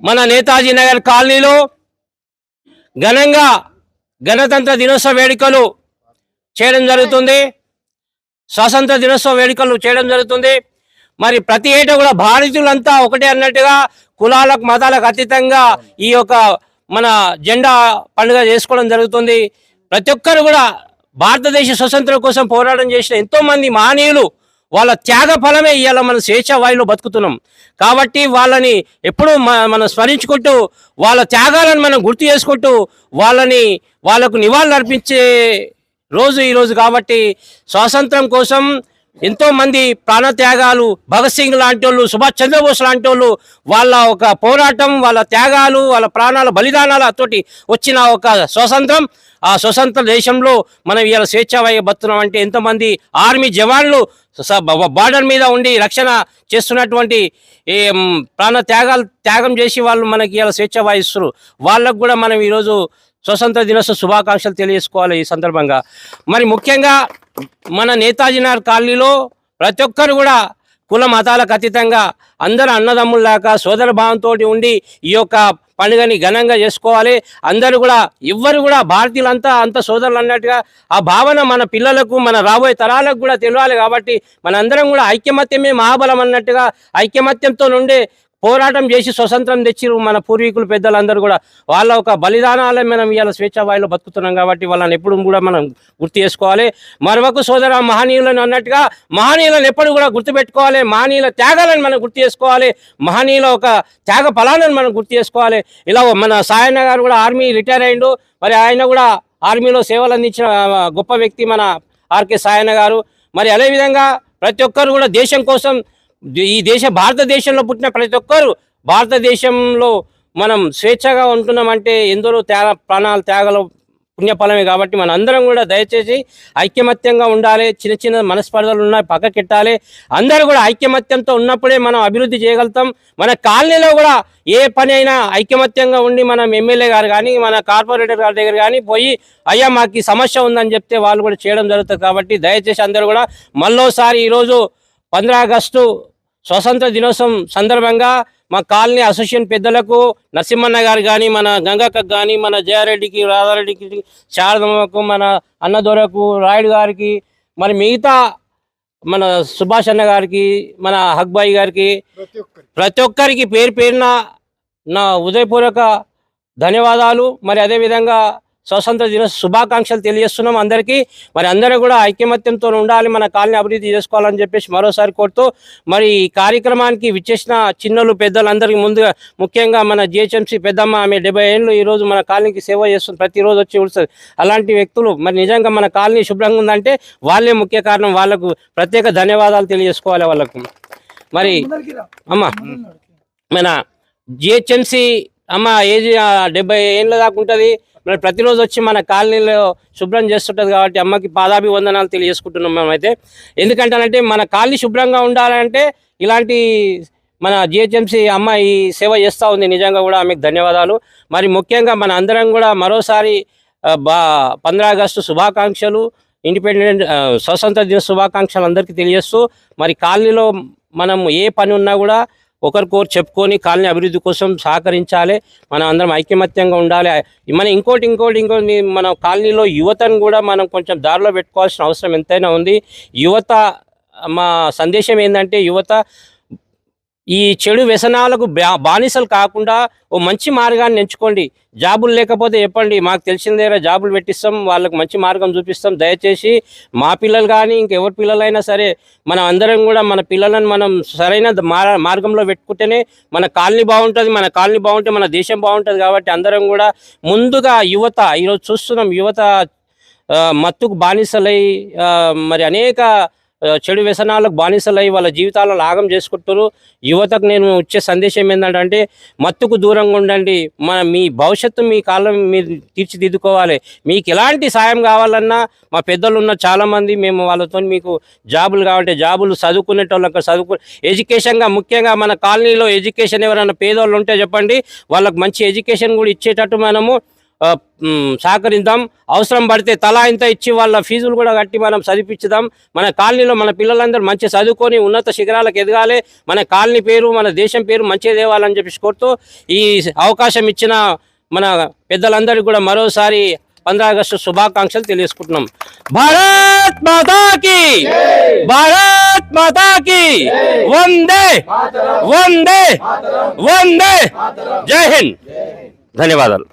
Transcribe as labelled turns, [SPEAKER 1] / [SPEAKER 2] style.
[SPEAKER 1] మన నేతాజీ నగర్ కాలనీలో ఘనంగా గణతంత్ర దినోత్సవ వేడుకలు చేయడం జరుగుతుంది. స్వాతంత్ర దినోత్సవ వేడుకలు చేయడం జరుగుతుంది. మరి ప్రతి ఏటా కూడా భారతీయులంతా ఒకటే అన్నట్టుగా కులాలకు మతాలకు అతీతంగా ఈ యొక్క మన జెండా పండుగ చేసుకోవడం జరుగుతుంది. ప్రతి ఒక్కరు కూడా భారతదేశ స్వతంత్రం కోసం పోరాటం చేసిన ఎంతో మంది మహనీయులు వాళ్ళ త్యాగ ఫలమే ఇవాళ మనం స్వేచ్ఛ వాయులో బతుకుతున్నాం. కాబట్టి వాళ్ళని ఎప్పుడూ మనం స్మరించుకుంటూ వాళ్ళ త్యాగాలను మనం గుర్తు చేసుకుంటూ వాళ్ళని వాళ్ళకు నివాళులు అర్పించే రోజు ఈరోజు కాబట్టి స్వాతంత్రం కోసం ఎంతో మంది ప్రాణత్యాగాలు భగత్ సింగ్ లాంటి వాళ్ళు సుభాష్ చంద్రబోస్ లాంటి వాళ్ళు వాళ్ళ ఒక పోరాటం వాళ్ళ త్యాగాలు వాళ్ళ ప్రాణాల బలిదానాలతోటి వచ్చిన ఒక స్వతంత్రం. ఆ స్వతంత్ర దేశంలో మనం ఇవాళ స్వేచ్ఛావాయ బతున్నాం అంటే ఎంతోమంది ఆర్మీ జవాన్లు స- బ- బార్డర్ మీద ఉండి రక్షణ చేస్తున్నటువంటి ప్రాణ త్యాగాలు త్యాగం చేసి వాళ్ళు మనకి ఇవాళ స్వేచ్ఛ వాయిస్తున్నారు వాళ్ళకు కూడా మనం ఈరోజు స్వతంత్ర దినోత్సవ శుభాకాంక్షలు తెలియజేసుకోవాలి ఈ సందర్భంగా. మరి ముఖ్యంగా మన నేతాజీనార్ కాలనీలో ప్రతి ఒక్కరు కూడా కుల మతాలకు అతీతంగా అందరూ అన్నదమ్ముల్లాగా సోదర భావంతో ఉండి ఈ యొక్క పండుగని ఘనంగా చేసుకోవాలి. అందరూ కూడా ఎవ్వరు కూడా భారతీయులంతా అంత సోదరులు అన్నట్టుగా ఆ భావన మన పిల్లలకు మన రాబోయే తరాలకు కూడా తెలియాలి కాబట్టి మనందరం కూడా ఐక్యమత్యమే మహాబలం అన్నట్టుగా ఐక్యమత్యంతో నుండి పోరాటం చేసి స్వతంత్రం తెచ్చిరు మన పూర్వీకులు పెద్దలందరూ కూడా. వాళ్ళ ఒక బలిదానాలే మనం ఇవాళ స్వేచ్ఛావాయిలో బతుకుతున్నాం కాబట్టి వాళ్ళని ఎప్పుడు కూడా మనం గుర్తు చేసుకోవాలి. మరొక సోదర మహనీయులను అన్నట్టుగా మహనీయులను ఎప్పుడు కూడా గుర్తుపెట్టుకోవాలి. మహనీయుల త్యాగాలను మనం గుర్తు చేసుకోవాలి. మహనీయుల ఒక త్యాగ ఫలాలను మనం గుర్తు చేసుకోవాలి. ఇలా మన సాయన్న గారు కూడా ఆర్మీ రిటైర్ అయిండు. మరి ఆయన కూడా ఆర్మీలో సేవలు అందించిన గొప్ప వ్యక్తి మన ఆర్కే సాయన్న గారు. మరి అదేవిధంగా ప్రతి ఒక్కరు కూడా దేశం కోసం ఈ దేశ భారతదేశంలో పుట్టిన ప్రతి ఒక్కరు భారతదేశంలో మనం స్వేచ్ఛగా ఉంటున్నామంటే ఎందరో త్యాగ ప్రాణాలు త్యాగలు పుణ్యఫలమే కాబట్టి మన అందరం కూడా దయచేసి ఐక్యమత్యంగా ఉండాలి. చిన్న చిన్న మనస్పర్ధలు ఉన్నాయి పక్కకెట్టాలి. అందరూ కూడా ఐక్యమత్యంతో ఉన్నప్పుడే మనం అభివృద్ధి చేయగలుగుతాం. మన కాలనీలో కూడా ఏ పని అయినా ఐక్యమత్యంగా ఉండి మనం ఎమ్మెల్యే గారు కానీ మన కార్పొరేటర్ గారి దగ్గర కానీ పోయి అయ్యా మాకు సమస్య ఉందని చెప్తే వాళ్ళు కూడా చేయడం జరుగుతుంది కాబట్టి దయచేసి అందరూ కూడా మళ్ళోసారి ఈరోజు పంద్రా ఆగస్టు స్వతంత్ర దినోత్సవం సందర్భంగా మా కాలనీ అసోసియేషన్ పెద్దలకు నరసింహన్న గారు కానీ మన గంగక్కకు కానీ మన జయారెడ్డికి రాధారెడ్డికి శారదమ్మకు మన అన్నదొరకు రాయుడు గారికి మరి మిగతా మన సుభాష్ అన్న గారికి మన హక్బాయి గారికి ప్రతి ఒక్కరికి పేరు పేరున నా ఉదయపూర్వక ధన్యవాదాలు. మరి అదేవిధంగా స్వతంత్ర దిన శుభాకాంక్షలు తెలియజేస్తున్నాం అందరికీ. మరి అందరూ కూడా ఐక్యమత్యంతో ఉండాలి మన కాలనీ అభివృద్ధి చేసుకోవాలని చెప్పేసి మరోసారి కోరుతూ మరి ఈ కార్యక్రమానికి విచ్చేసిన చిన్నలు పెద్దలు అందరికీ ముందుగా ముఖ్యంగా మన జిహెచ్ఎంసీ పెద్దమ్మ ఆమె డెబ్బై ఏళ్ళు ఈ రోజు మన కాలనీకి సేవ చేస్తుంది ప్రతిరోజు వచ్చి ఉడుస్తుంది అలాంటి వ్యక్తులు మరి నిజంగా మన కాలనీ శుభ్రంగా ఉందంటే వాళ్ళే ముఖ్య కారణం వాళ్ళకు ప్రత్యేక ధన్యవాదాలు తెలియజేసుకోవాలి వాళ్ళకు. మరి అమ్మ మన జిహెచ్ఎంసి అమ్మ ఏజ్ డెబ్బై ఏళ్ళ దాకా ఉంటుంది. మరి ప్రతిరోజు వచ్చి మన కాలనీలో శుభ్రం చేస్తుంటుంది కాబట్టి అమ్మకి పాదాభివందనాలు తెలియజేసుకుంటున్నాం మేమైతే. ఎందుకంటానంటే మన కాలనీ శుభ్రంగా ఉండాలంటే ఇలాంటి మన జిహెచ్ఎంసీ అమ్మాయి సేవ చేస్తూ ఉంది. నిజంగా కూడా ఆమెకు ధన్యవాదాలు. మరి ముఖ్యంగా మన అందరం కూడా మరోసారి బా పంద్రా ఆగస్టు శుభాకాంక్షలు ఇండిపెండెంట్ స్వతంత్ర దిన శుభాకాంక్షలు అందరికీ తెలియజేస్తూ మరి కాలనీలో మనం ఏ పని ఉన్నా కూడా ఒకరికొకరు చెప్పుకొని కాలనీ అభివృద్ధి కోసం సహకరించాలి. మనం అందరం ఐకమత్యంగా ఉండాలి. మన ఇంకోటి ఇంకోటి ఇంకోటి మన కాలనీలో యువతను కూడా మనం కొంచెం దారిలో పెట్టుకోవాల్సిన అవసరం ఎంతైనా ఉంది. యువత మా సందేశం ఏంటంటే యువత ఈ చెడు వ్యసనాలకు బా- బానిసలు కాకుండా ఓ మంచి మార్గాన్ని ఎంచుకోండి. జాబులు లేకపోతే చెప్పండి మాకు తెలిసిన దగ్గర జాబులు పెట్టిస్తాం వాళ్ళకు మంచి మార్గం చూపిస్తాం. దయచేసి మా పిల్లలు కానీ ఇంకెవరి పిల్లలైనా సరే మనం అందరం కూడా మన పిల్లలను మనం సరైన మార్గంలో పెట్టుకుంటేనే మన కాలనీ బాగుంటుంది మన కాలనీ బాగుంటే మన దేశం బాగుంటుంది కాబట్టి అందరం కూడా ముందుగా యువత ఈరోజు చూస్తున్నాం యువత మత్తుకు బానిసలై మరి అనేక చెడు వ్యసనాలకు బానిసలై వాళ్ళ జీవితాలను లాగం చేసుకుంటారు యువతకు నేను ఇచ్చే సందేశం ఏంటంటే మత్తుకు దూరంగా ఉండండి. మన మీ భవిష్యత్తు మీ కాలం మీరు తీర్చిదిద్దుకోవాలి. మీకు ఎలాంటి సాయం కావాలన్నా మా పెద్దలు ఉన్న చాలామంది మేము వాళ్ళతో మీకు జాబులు కావాలంటే జాబులు చదువుకునేటోళ్ళకి చదువుకు ఎడ్యుకేషన్గా ముఖ్యంగా మన కాలనీలో ఎడ్యుకేషన్ ఎవరైనా పేదోళ్ళు ఉంటే చెప్పండి వాళ్ళకి మంచి ఎడ్యుకేషన్ కూడా ఇచ్చేటట్టు మనము సహకరిద్దాం. అవసరం పడితే తలా ఇంత ఇచ్చి వాళ్ళ ఫీజులు కూడా కట్టి మనం చదివించుదాం మన కాలనీలో మన పిల్లలందరూ మంచి చదువుకొని ఉన్నత శిఖరాలకు ఎదగాలి. మన కాలనీ పేరు మన దేశం పేరు మంచిగా తేవాలని చెప్పేసి కోరుతూ ఈ అవకాశం ఇచ్చిన మన పెద్దలందరికీ కూడా మరోసారి పంద్రా ఆగస్టు శుభాకాంక్షలు తెలియజేసుకుంటున్నాం. భారత్ మాతాకి! భారత్ మాతాకి! వందే! వందే! వందే! జై హింద్! ధన్యవాదాలు.